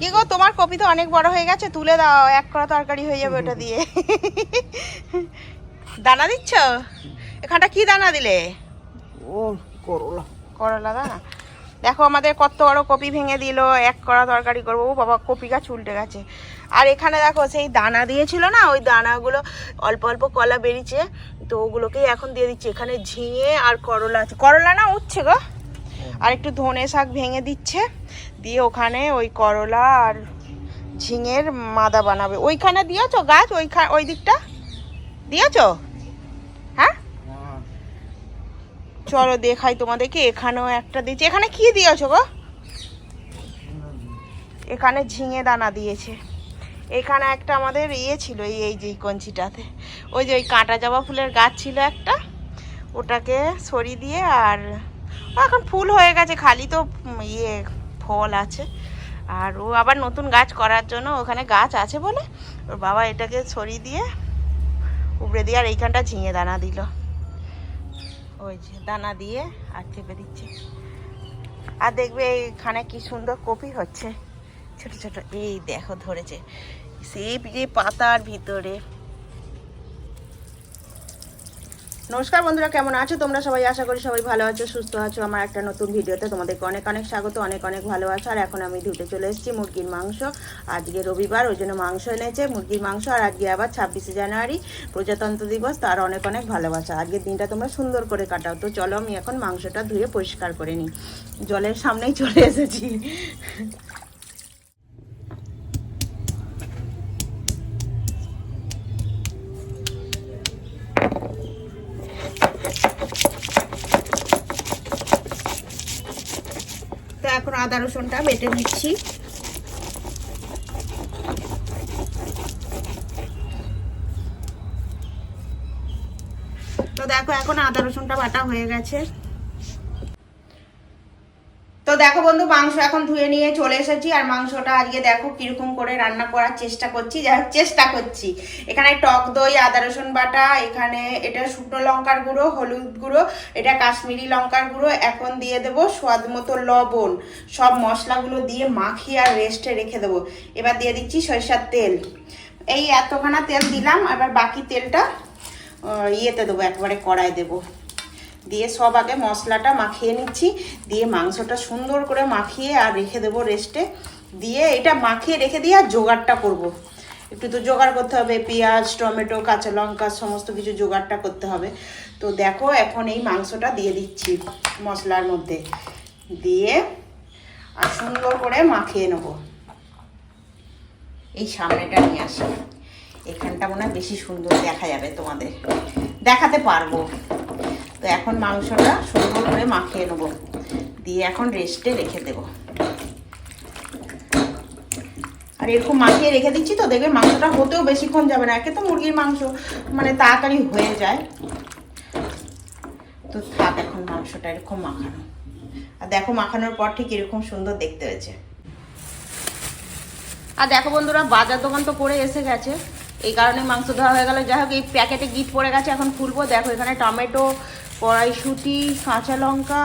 কি গো তোমার কপি তো অনেক বড় হয়ে গেছে তুলে দাও এক করা তরকারি হয়ে যাবে ওটা দিয়ে। দানা দিচ্ছ? এখানটা কি দানা দিলে? ও করলা। করলা দানা? দেখো আমাদের কত বড় কপি ভেঙে দিল এক করা তরকারি করব। ও বাবা কপি গাছ উল্টে গেছে। আর এখানে দেখো সেই দানা দিয়েছিল না ওই দানাগুলো অল্প অল্প কলা বেরিয়েছে তো ওগুলোকেই এখন দিয়ে দিচ্ছি। এখানে ঝিঙে আর করলা আছে। করলা না উঠছে গো? আর একটু ধনে শাক ভেঙে দিচ্ছে। দিয়ে ওখানে ওই করলা আর ঝিঙের মাদা বানাবে। ওইখানে দিয়েছ গাছ? ওইখানে ওই দিকটা? দিয়েছ? হ্যাঁ? চলো দেখাই তোমাদেরকে, এখানেও একটা দিয়েছে। এখানে কি দিয়েছ গো? এখানে ঝিঙে দানা দিয়েছে। এখানে একটা আমাদের ইয়ে ছিল, এই এই যে কঞ্চিটাতে। ওই যে ওই কাঁটা জবা ফুলের গাছ ছিল একটা। ওটাকে সরিয়ে দিয়ে আর এখন ফুল হয়ে গেছে, খালি তো ইয়ে ফল আছে। আর ও আবার নতুন গাছ করার জন্য ওখানে গাছ আছে বলে ওর বাবা এটাকে সরিয়ে দিয়ে উপড়ে দিয়ে আর এইখানটা ঝিঙে দানা দিল। ওই যে দানা দিয়ে আর চেপে দিচ্ছে। আর দেখবে এইখানে কি সুন্দর কপি হচ্ছে। ছোট ছোট, এই দেখো ধরেছে। সেই যে পাতার ভিতরে। নমস্কার বন্ধুরা, কেমন আছো? তোমরা সবাই আশা করি সবাই ভালো আছো, সুস্থ আছো। আমার একটা নতুন ভিডিওতে তোমাদেরকে অনেক অনেক স্বাগত, অনেক অনেক ভালো আছো আর এখন আমি ধুতে চলে এসেছি মুরগির মাংস। আজকে রবিবার, ওই জন্য মাংস এনেছে, মুরগির মাংস। আর আজকে আবার ছাব্বিশে জানুয়ারি, প্রজাতন্ত্র দিবস, তার অনেক অনেক ভালোবাসা। আজকের দিনটা তোমরা সুন্দর করে কাটাও। তো চলো আমি এখন মাংসটা ধুয়ে পরিষ্কার করে নিই। জলের সামনেই চলে এসেছি। আদা রসুনটা বেটে নিচ্ছি। তো দেখো এখন আদা রসুনটা বাটা হয়ে গেছে। দেখো বন্ধু, মাংস এখন ধুয়ে নিয়ে চলে এসেছি। আর মাংসটা আজকে দেখো কীরকম করে রান্না করার চেষ্টা করছি, যাই চেষ্টা করছি। এখানে টক দই, আদা, রসুন বাটা, এখানে এটা শুকনো লঙ্কার গুঁড়ো, হলুদ গুঁড়ো, এটা কাশ্মীরি লঙ্কার গুঁড়ো, এখন দিয়ে দেবো স্বাদ মতো লবণ। সব মশলাগুলো দিয়ে মাখিয়ে আর রেস্টে রেখে দেবো। এবার দিয়ে দিচ্ছি সরিষার তেল। এই এতখানা তেল দিলাম, এবার বাকি তেলটা ইয়েতে দেবো, একবারে কড়াই দেবো। দিয়ে সব আগে মশলাটা মাখিয়ে নিচ্ছি। দিয়ে মাংসটা সুন্দর করে মাখিয়ে আর রেখে দেবো রেস্টে দিয়ে এটা মাখিয়ে রেখে দিয়ে আর জোগাড়টা করব। একটু তো জোগাড় করতে হবে, পেঁয়াজ, টমেটো, কাঁচা লঙ্কা, সমস্ত কিছু জোগাড়টা করতে হবে। তো দেখো এখন এই মাংসটা দিয়ে দিচ্ছি মশলার মধ্যে। দিয়ে আর সুন্দর করে মাখিয়ে নেব। এই সামনেটা নিয়ে আসি। এখানটা মনে হয় বেশি সুন্দর দেখা যাবে তোমাদের। দেখাতে পারব। তো এখন মাংসটা সুন্দর করে মাখিয়ে নেব। দিয়ে এখন রেস্টে রেখে দেবো। আর এরকম মাখিয়ে রেখে দিচ্ছি তো, দেখবে মাংসটা হতেও বেশিক্ষণ যাবে না। একে তো মুরগির মাংস মানে তাড়াতাড়ি হয়ে যায়। তো থাক এখন মাংসটা এরকম মাখানো। আর দেখো মাখানোর পর ঠিক এরকম সুন্দর দেখতে হয়েছে। আর দেখো বন্ধুরা, বাজার দোকান তো পড়ে এসে গেছে। এই কারণে মাংস ধোয়া হয়ে গেল। যাই হোক, এই প্যাকেটে গিট পড়ে গেছে, এখন খুলবো। দেখো এখানে টমেটো কড়াইশুঁটি, কাঁচা লঙ্কা,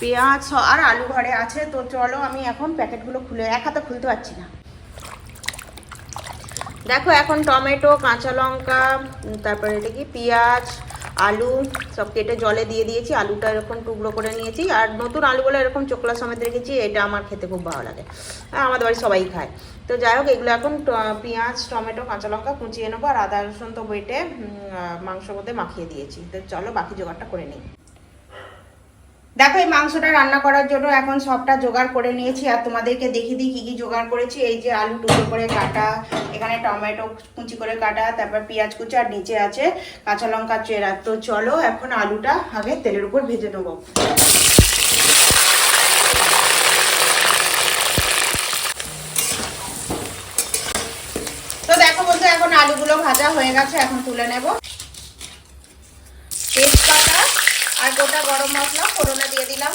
পেঁয়াজ আর আলু ঘরে আছে। তো চলো আমি এখন প্যাকেটগুলো খুলে এক হাতে খুলতে পারছি না। দেখো এখন টমেটো, কাঁচা লঙ্কা তারপরে এটা কি? পেঁয়াজ আলু সব কেটে জলে দিয়ে দিয়েছি, আলুটা এরকম টুকরো করে নিয়েছি। আর নতুন আলুগুলো এরকম চোখলা সমেত রেখেছি, এটা আমার খেতে খুব ভালো লাগে। আর আমাদের বাড়ি সবাই খায়। তো যাই হোক, এগুলো এখন পেঁয়াজ, টমেটো, কাঁচা লঙ্কা কুচিয়ে নেব, আর আদা রসুন তো বেটে মাংস মাংসর মধ্যে মাখিয়ে দিয়েছি। তো চলো বাকি জোগাড়টা করে নিই। দেখো, এই মাংসটা রান্না করার জন্য এখন সবটা জোগাড় করে নিয়েছি আর তোমাদেরকে দেখিয়ে দিই কী কী জোগাড় করেছি। এই যে আলু টুকরো করে কাটা, এখানে টমেটো কুচি করে কাটা, তারপর পেঁয়াজ কুচি আর নিচে আছে কাঁচা লঙ্কা চেরা। তো চলো এখন আলুটা আগে তেলের উপর ভেজে নেব। তো দেখো বলতে এখন আলুগুলো ভাজা হয়ে গেছে, এখন তুলে নেব। আর গোটা গরম মশলা ফোড়নে দিয়ে দিলাম।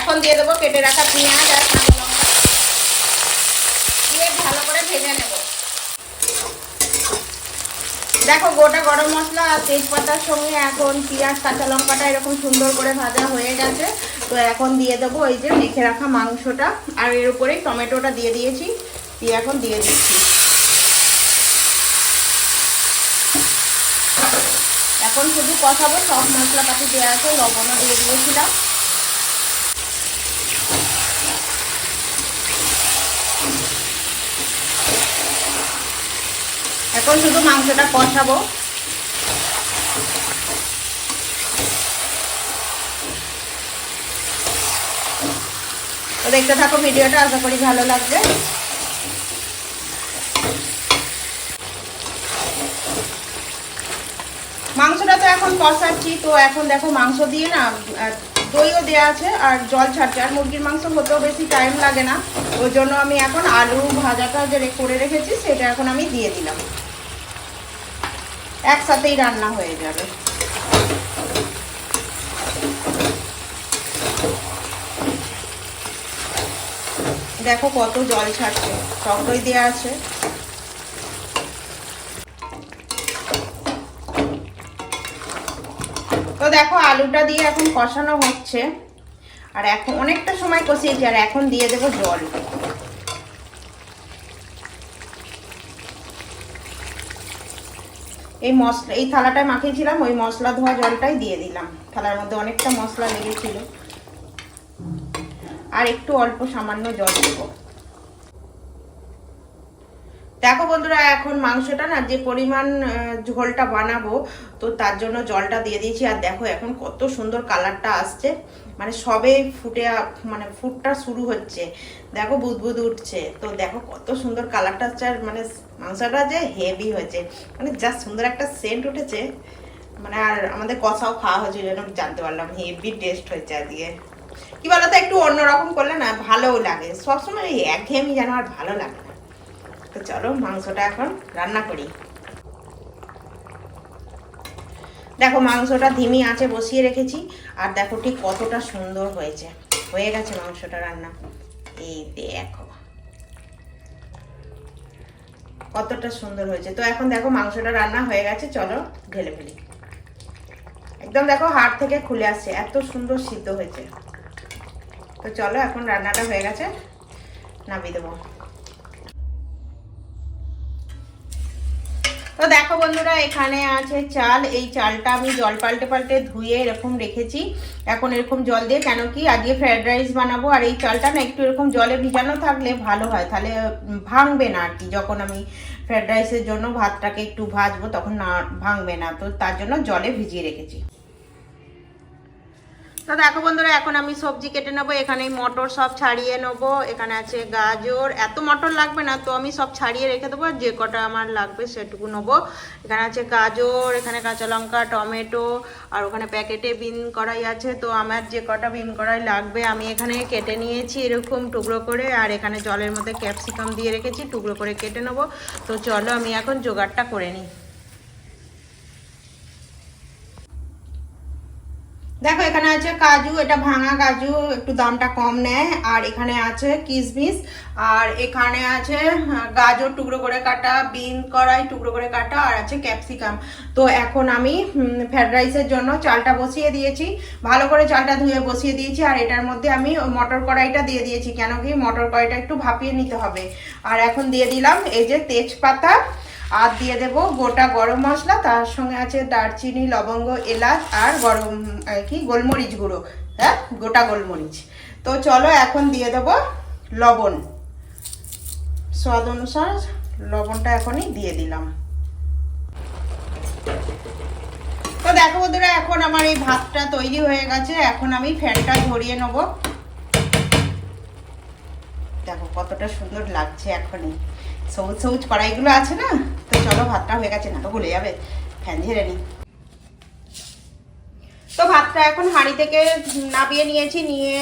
এখন দিয়ে দেবো কেটে রাখা পেঁয়াজ আর কাঁচা লঙ্কা। দিয়ে ভালো করে ভেজে নেব। দেখো, গোটা গরম মশলা আর তেজপাতার সঙ্গে এখন পেঁয়াজ, কাঁচা লঙ্কাটা এরকম সুন্দর করে ভাজা হয়ে গেছে। তো এখন দিয়ে দেবো এই যে মেখে রাখা মাংসটা। আর এর উপরেই টমেটোটা দিয়ে দিয়েছি। দিয়ে এখন দিয়ে দিচ্ছি। এখন শুধু কষাবো সব মশলাপাতি দেওয়া আছে, লবণও দিয়ে দিয়েছিলাম। এখন শুধু মাংসটা কষাবো। দেখতে থাকো, ভিডিওটা, আশা করি ভালো লাগবে মাংসটা তো এখন কষাচ্ছি, তো এখন দেখো মাংস দিয়ে না দইও দেওয়া আছে আর জল ছাড়ছে। আর মুরগির মাংস হতেও বেশি টাইম লাগে না, ওই জন্য আমি এখন আলু ভাজাটা যে করে রেখেছি, সেটা এখন আমি দিয়ে দিলাম। একসাথেই রান্না হয়ে যাবে। দেখো কত জল ছাড়ছে টক দই দেওয়া আছে। দেখো, আলুটা দিয়ে এখন কষানো হচ্ছে। আর এখন অনেকটা সময় কষিয়েছি, আর এখন দিয়ে দেবো জল। এই মশলা এই থালাটায় মাখিয়েছিলাম, ওই মশলা ধোয়া জলটাই দিয়ে দিলাম। থালার মধ্যে অনেকটা মশলা লেগেছিল। আর একটু অল্প সামান্য জল দেবো। দেখো বন্ধুরা, এখন মাংসটা না যে পরিমাণ ঝোলটা বানাবো, তো তার জন্য জলটা দিয়ে দিয়েছি। আর দেখো এখন কত সুন্দর কালারটা আসছে। মানে সবে ফুটে মানে ফুটটা শুরু হচ্ছে। দেখো বুদবুদ উঠছে। তো দেখো কত সুন্দর কালারটা আসছে। আর মানে মাংসটা যে হেভি হয়েছে। মানে যা সুন্দর একটা সেন্ট উঠেছে। মানে আর আমাদের কষাও খাওয়া হয়েছিল জানতে পারলাম। হেভি টেস্ট হয়েছে আর আজকে। কি বলতো, একটু অন্যরকম করলে না ভালোও লাগে। সবসময় একঘেয়েমি যেন আর ভালো লাগে না। তো চলো মাংসটা এখন রান্না করি। দেখো মাংসটা ধিমি আঁচে বসিয়ে রেখেছি, আর দেখো ঠিক কতটা সুন্দর হয়েছে। হয়ে গেছে মাংসটা রান্না। এই দেখো। কতটা সুন্দর হয়েছে। তো এখন দেখো মাংসটা রান্না হয়ে গেছে, চলো ঢেলে ফেলি। একদম দেখো হাড় থেকে খুলে আসছে, এত সুন্দর সিদ্ধ হয়েছে। তো চলো এখন রান্নাটা হয়ে গেছে, নামিয়ে দেবো। তো দেখো বন্ধুরা, এখানে আছে চাল। এই চালটা আমি জল পাল্টে পাল্টে ধুয়ে এরকম রেখেছি। এখন এরকম জল দিয়ে, কেন কি আজকে ফ্রায়েড রাইস বানাবো। আর এই চালটা না একটু এরকম জলে ভিজানো থাকলে ভালো হয়। তাহলে ভাঙবে না আর কি। যখন আমি ফ্রায়েড রাইসের জন্য ভাতটাকে একটু ভাজবো, তখন না, ভাঙবে না। তো তার জন্য জলে ভিজিয়ে রেখেছি। তো দেখো বন্ধুরা, এখন আমি সবজি কেটে নেব এখানে মটর সব ছাড়িয়ে নেব, এখানে আছে গাজর, এত মটর লাগবে না, তো আমি সব ছাড়িয়ে রেখে দেবো যে কটা আমার লাগবে সেটুকু নেব। এখানে আছে গাজর, এখানে কাঁচা লঙ্কা, টমেটো, আর ওখানে প্যাকেটে বিন কড়াই আছে, তো আমার যে কটা বিন কড়াই লাগবে আমি এখানে কেটে নিয়েছি এরকম টুকরো করে, আর এখানে জলের মধ্যে ক্যাপসিকাম দিয়ে রেখেছি, টুকরো করে কেটে নেব। তো চলো আমি এখন জোগাড়টা করে নিই। দেখো, এখানে আছে কাজু, এটা ভাঙা কাজু, একটু দামটা কম নেয়। আর এখানে আছে কিশমিশ আর এখানে আছে গাজর টুকরো করে কাটা, বিন কড়াই টুকরো করে কাটা, আর আছে ক্যাপসিকাম। তো এখন আমি ফ্রাইড রাইসের জন্য চালটা বসিয়ে দিয়েছি। ভালো করে চালটা ধুয়ে বসিয়ে দিয়েছি, আর এটার মধ্যে আমি মটর কড়াইটা দিয়ে দিয়েছি, কেন কি মটর কড়াইটা একটু ভাপিয়ে নিতে হবে। আর এখন দিয়ে দিলাম এই যে তেজপাতা আর দিয়ে দেব গোটা গরম মশলা, তার সঙ্গে আছে দারচিনি, লবঙ্গ, এলাচ আর গরম কি, গোলমরিচ গুঁড়ো হ্যাঁ গোটা গোলমরিচ। তো চলো এখন দিয়ে দেব লবণ। স্বাদ অনুসার লবণটা এখনই দিয়ে দিলাম। তো দেখো বন্ধুরা, এখন আমার এই ভাতটা তৈরি হয়ে গেছে। এখন আমি ফ্যানটা ঝরিয়ে নেব। দেখো কতটা সুন্দর লাগছে এখনই। সবুজ সবুজ কড়াইগুলো আছে না? তো চলো ভাতটা হয়ে গেছে, না তো ভুলে যাবে। ফ্যান ঝেড়ে নি। তো ভাতটা এখন হাঁড়ি থেকে নাবিয়ে নিয়েছি, নিয়ে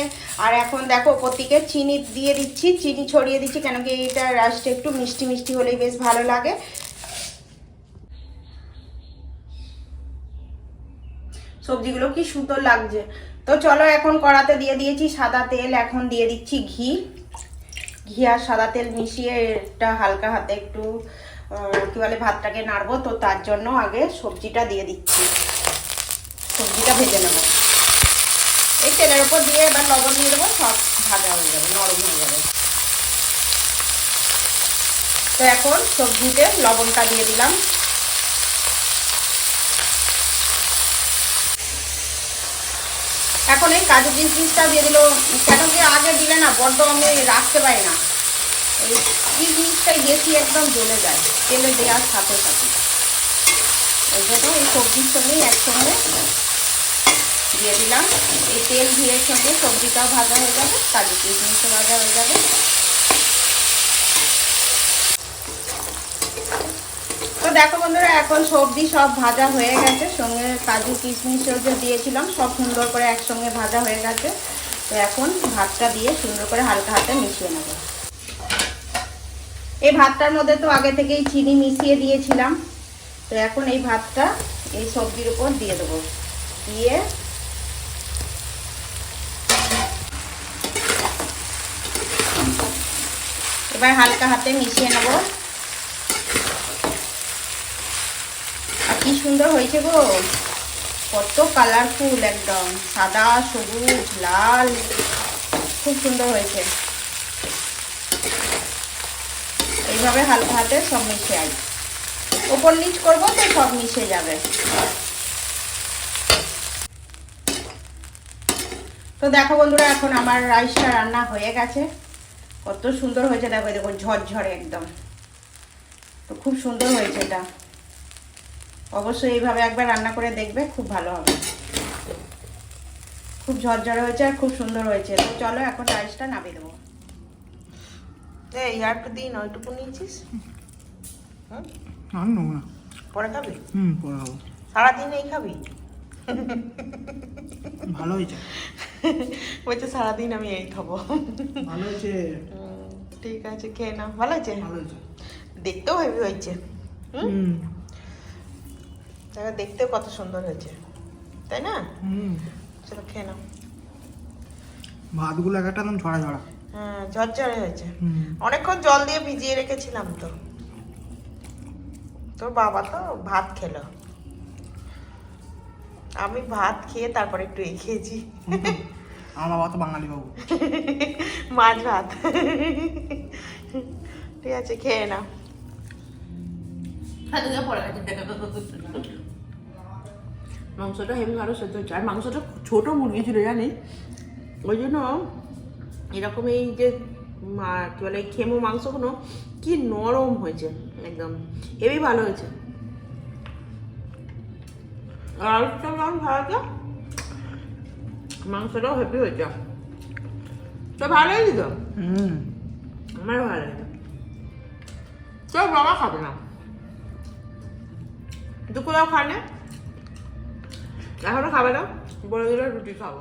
আর এখন দেখো ওপর থেকে চিনি দিয়ে দিচ্ছি, চিনি ছড়িয়ে দিচ্ছি, কেন কি এটা রাসটা একটু মিষ্টি মিষ্টি হলেই বেশ ভালো লাগে। সবজিগুলো কি সুন্দর লাগছে। তো চলো এখন কড়াতে দিয়ে দিয়েছি সাদা তেল, এখন দিয়ে দিচ্ছি ঘি। ঘি আর সাদা তেল মিশিয়ে একটা হালকা হাতে একটু কি বলে, ভাতটাকে নাড়বো। তো তার জন্য আগে সবজিটা দিয়ে দিচ্ছি। সবজিটা ভেজে নেব। এই তেলের উপর দিয়ে এবার লবণ দিয়ে দেবো, সব ভাজা হয়ে যাবে, নরম হয়ে যাবে। তো এখন সবজিতে লবণটা দিয়ে দিলাম। এখন এই কাজু কিশমিশটা দিয়ে দিল। কেন কি আগে দিলে না, বড্ড আমি রাখতে পারি না। এই কিশমিশটাই বেশি একদম জ্বলে যায়, তেলে দেওয়ার সাথে সাথে। ওই জন্য এই সবজির সঙ্গেই একসঙ্গে দিয়ে দিলাম। এই তেল ঘিয়ের সঙ্গে সবজিটাও ভাজা হয়ে যাবে, কাজু কিশমিশও ভাজা হয়ে যাবে। দেখো বন্ধুরা, এখন সবজি সব ভাজা হয়ে গেছে। সঙ্গে কাজু কিশমিশও যে দিয়েছিলাম, সব সুন্দর করে একসঙ্গে ভাজা হয়ে গেছে। তো এখন ভাতটা দিয়ে সুন্দর করে হালকা হাতে মিশিয়ে নেব। এই ভাতটার মধ্যে তো আগে থেকেই চিনি মিশিয়ে দিয়েছিলাম। তো এখন এই ভাতটা এই সবজির উপর দিয়ে দেবো। দিয়ে এবার হালকা হাতে মিশিয়ে নেব। কি সুন্দর হয়েছে গো। কত কালারফুল একদম। সাদা, সবুজ, লাল। খুব সুন্দর হয়েছে। এইভাবে হালকা হাতে সব মিশে আই ওপর নিচ করব তো, সব মিশে যাবে। তো দেখো বন্ধুরা, এখন আমার রাইসটা রান্না হয়ে গেছে। কত সুন্দর হয়েছে, দেখো দেখো, ঝরঝরে একদম। তো খুব সুন্দর হয়েছে এটা। অবশ্যই এইভাবে একবার রান্না করে দেখবে খুব ভালো হবে। খুব ঝরঝরে হয়েছে আর খুব সুন্দর হয়েছে। তো চলো এখন রাইসটা নামিয়ে দেবো। এই দিন ওইটুকু নিয়েছিস? হুম? আর নেব না। পরে খাবি? হুম পরে খাব। সারাদিন এই খাবি? ভালো হয়েছে। বলছে সারাদিন আমি এই খাব। ভালো হয়েছে। ঠিক আছে খেয়ে নাও। ভালো আছে ভালো হয়েছে। দেখতেও হেভি হয়েছে। হুম। হুম দেখো দেখতেও কত সুন্দর হয়েছে। তাই না? হুম। চলো খেয়ে নাও। ভাতগুলো এক একটা একদম ছড়া ছড়া হ্যাঁ ঝরঝরে হয়েছে। অনেকক্ষণ জল দিয়ে ভিজিয়ে রেখেছিলাম তো। তোর বাবা তো ভাত খেলো। আমি ভাত খেয়ে তারপরে একটু এ খেয়েছি। আমার বাবা তো বাঙালি বাবু। মাছ ভাত। ঠিক আছে খেয়ে নাও। মাংসটা হেভি ভালো সেদ্ধ হচ্ছে। আর মাংসটা ছোট মুরগি ছিল জানিস? ওই জন্য এরকম এই যে মা- কি বলে খেমো মাংসগুলো কি নরম হয়েছে একদম। হেভি ভালো হয়েছে। আর আলুটা কেমন ভালো মাংসটাও হেভি হয়েছে। তো ভালো হয়েছে তো? হুম। আমারও ভালো লাগে তো বাবা খাবে না। দুপুরেও খায় এখনও এখনও খাবে না? বলে দিলে রুটি খাব।